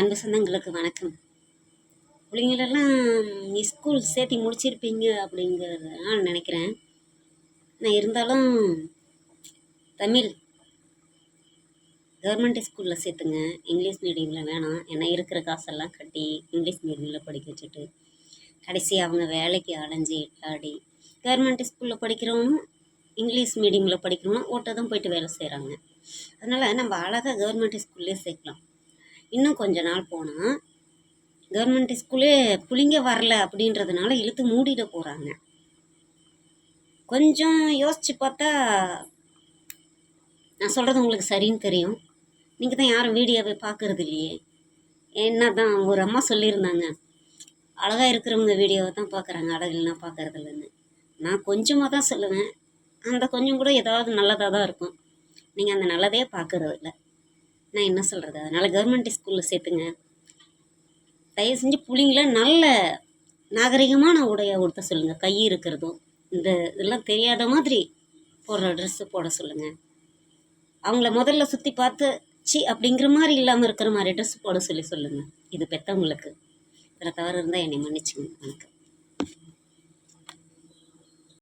அன்பு சொந்தங்களுக்கு வணக்கம். பிள்ளைங்களெல்லாம் நீ ஸ்கூல் சேர்த்தி முடிச்சிருப்பீங்க அப்படிங்கிறத நான் நினைக்கிறேன். நான் இருந்தாலும் தமிழ் கவர்மெண்ட் ஸ்கூலில் சேர்த்துங்க. இங்கிலீஷ் மீடியமில் வேணாம். ஏன்னா இருக்கிற காசெல்லாம் கட்டி இங்கிலீஷ் மீடியமில் படிக்க வச்சுட்டு கடைசி அவங்க வேலைக்கு அலைஞ்சி ஆடி கவர்மெண்ட் ஸ்கூலில் படிக்கிறவனும் இங்கிலீஷ் மீடியமில் படிக்கிறவனும் ஓட்டதும் தான் போயிட்டு வேலை செய்கிறாங்க அதனால் நம்ம அழகாக கவர்மெண்ட் ஸ்கூல்லே சேர்க்கலாம். இன்னும் கொஞ்ச நாள் போனால் கவர்மெண்ட் ஸ்கூலே புளிங்க வரல அப்படின்றதுனால இழுத்து மூடிட போகிறாங்க கொஞ்சம் யோசித்து பார்த்தா நான் சொல்கிறது உங்களுக்கு சரின்னு தெரியும். நீங்கள் தான் யாரும் வீடியோவை பார்க்குறது இல்லையே. என்ன தான் ஒரு அம்மா சொல்லியிருந்தாங்க. அழகாக இருக்கிறவங்க வீடியோவை தான் பார்க்குறாங்க அழகில்னா பார்க்கறது இல்லைன்னு. நான் கொஞ்சமாக தான் சொல்லுவேன். அந்த கொஞ்சம் கூட ஏதாவது நல்லதாக தான் இருக்கும். நீங்கள் அந்த நல்லதே பார்க்கறது இல்லை. நான் என்ன சொல்கிறது அதனால் கவர்மெண்ட் ஸ்கூலில் சேர்த்துங்க. தயவு செஞ்சு பிள்ளைங்கள நல்ல நாகரிகமான உடைய உடுத்த சொல்லுங்கள் கை இருக்கிறதும் இந்த இதெல்லாம் தெரியாத மாதிரி போடுற ட்ரெஸ்ஸு போட சொல்லுங்கள் அவங்கள முதல்ல சுற்றி பார்த்து சி அப்படிங்கிற மாதிரி இல்லாமல் இருக்கிற மாதிரி ட்ரெஸ் போட சொல்லி சொல்லுங்கள் இது பெற்றவங்களுக்கு இதில் தவறு இருந்தால் என்னை மன்னிச்சுங்க வணக்கம்.